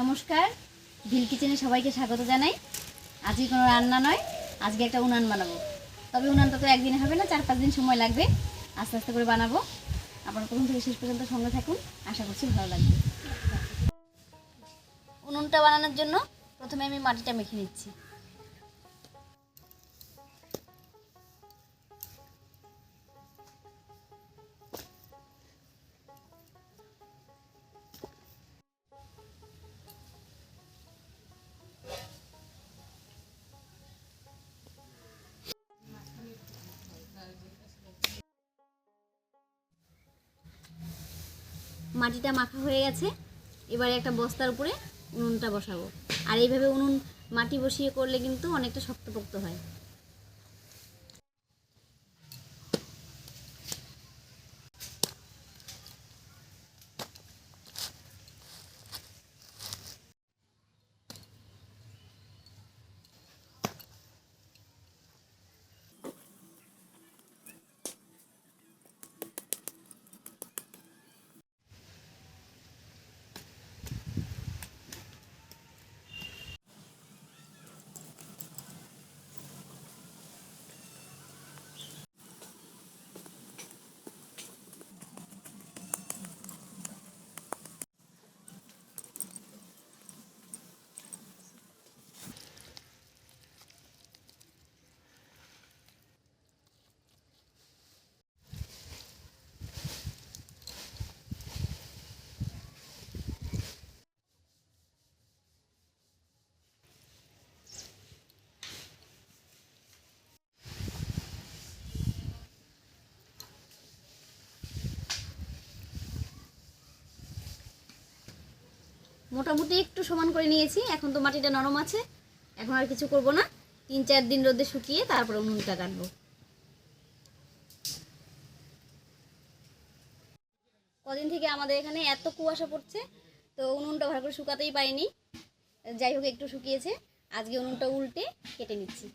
নমস্কার, ভিল কিচেনে সবাইকে স্বাগত জানাই। আজকে কোনো রান্না নয়, আজকে একটা উনান বানাবো। তবে উনানটা তো একদিনে হবে না চার পাঁচ দিন সময় লাগবে। আস্তে আস্তে করে বানাবো। আপনার প্রথম থেকে শেষ পর্যন্ত সঙ্গে থাকুন, আশা করছি ভালো লাগবে। উনুনটা বানানোর জন্য প্রথমে আমি মাটিটা মেখে নিচ্ছি। মাটিটা মাখা হয়ে গেছে, এবারে একটা বস্তার উপরে উনুনটা বসাবো। আর এইভাবে উনুন মাটি বসিয়ে করলে কিন্তু অনেকটা শক্তপোক্ত হয়। মোটামুটি একটু সমান করে নিয়েছি। এখন তো মাটিটা নরম আছে। এখন আর কিছু করব না। তিন, চার দিন রোদে শুকিয়ে তারপরে উনুনটা কাটবো। কদিন থেকে আমাদের এখানে এত কুয়াশা পড়ছে, তো উনুনটা ভালো করে শুকাতেই পারিনি। যাই হোক, একটু শুকিয়েছে। আজকে উনুনটা উল্টে কেটে নিচ্ছি।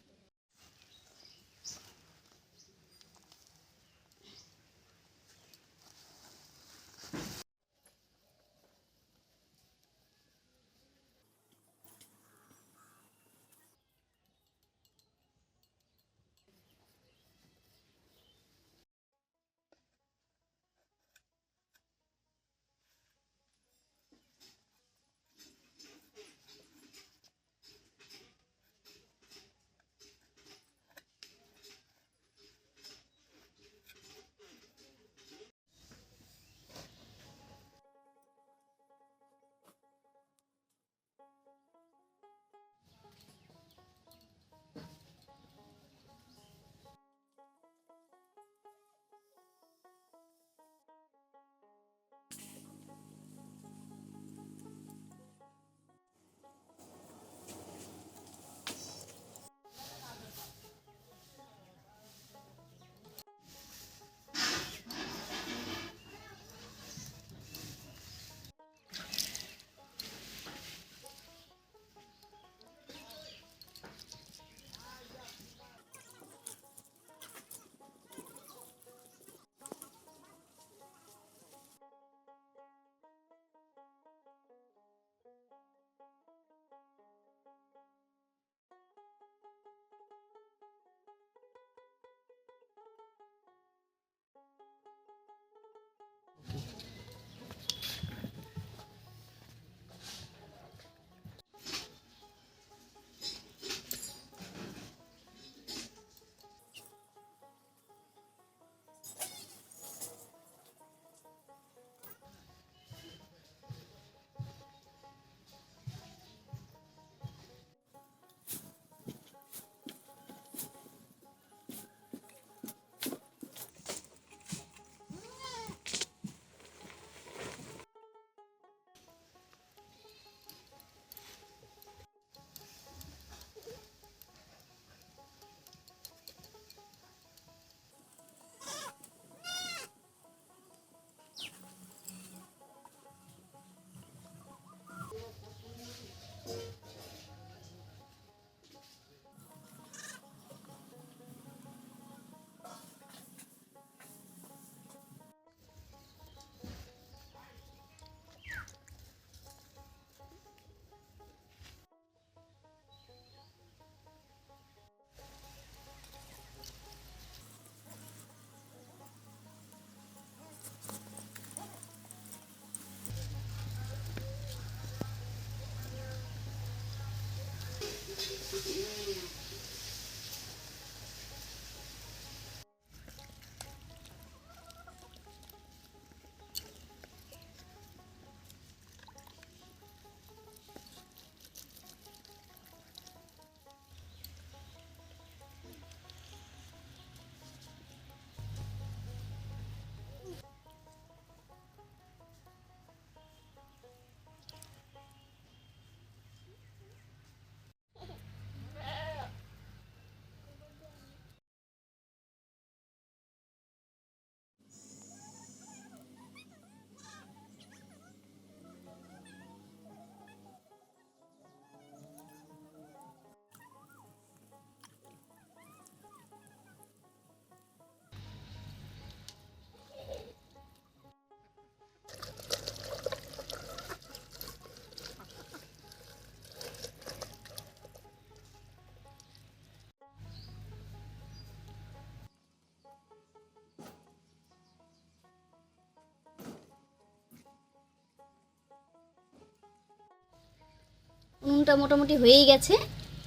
উনুনটা মোটামুটি হয়েই গেছে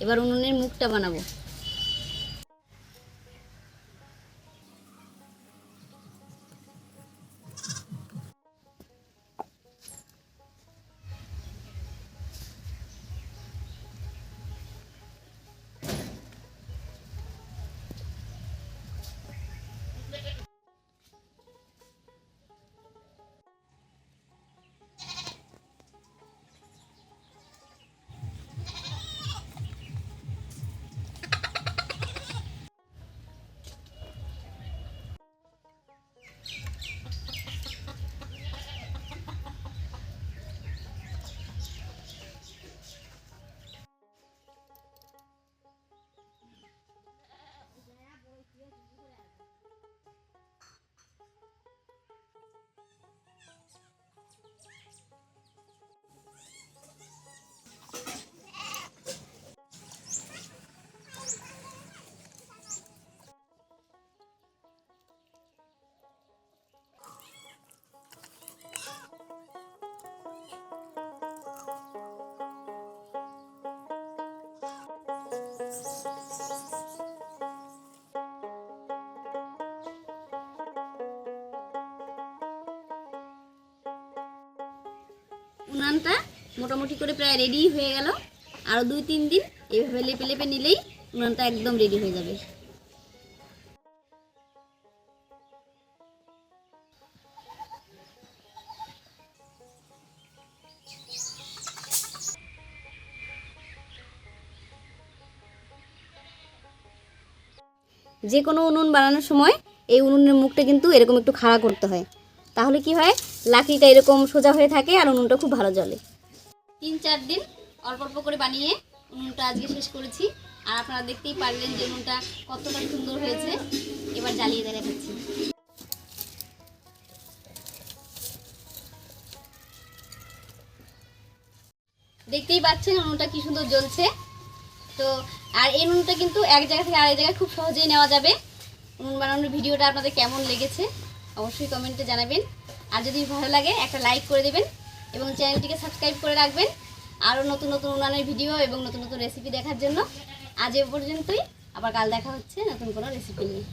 এবার উনুনের মুখটা বানাবো। উনানটা মোটামুটি করে প্রায় রেডি হয়ে গেল। আরও দুই তিন দিন এইভাবে লেপে লেপে নিলেই উনানটা একদম রেডি হয়ে যাবে। যে কোনো উনুন বানানোর সময় এই উনুনের মুখটা কিন্তু এরকম একটু খাড়া করতে হয়। তাহলে কি হয়? লাকড়িটা এরকম সোজা হয়ে থাকে আর উনুনটা খুব ভালো জ্বলে। তিন চার দিন অল্প অল্প করে বানিয়ে উনুনটা আজকে শেষ করেছি। আর আপনারা দেখতেই পারলেন যে উনুনটা কতটা সুন্দর হয়েছে। এবার জ্বালিয়ে দিয়ে দেখাচ্ছি দেখতেই পাচ্ছেন উনুনটা কি সুন্দর জ্বলছে। তো আর এই নুনটা কিন্তু এক জায়গা থেকে আরেক জায়গায় খুব সহজেই নেওয়া যাবে। নুন বানানোর ভিডিওটা আপনাদের কেমন লেগেছে, অবশ্যই কমেন্টে জানাবেন। আর যদি ভালো লাগে, একটা লাইক করে দেবেন এবং চ্যানেলটিকে সাবস্ক্রাইব করে রাখবেন। আরও নতুন নতুন উনানের ভিডিও এবং নতুন নতুন রেসিপি দেখার জন্য। আজ এ পর্যন্তই। আবার কাল দেখা হচ্ছে নতুন কোনো রেসিপি নিয়ে।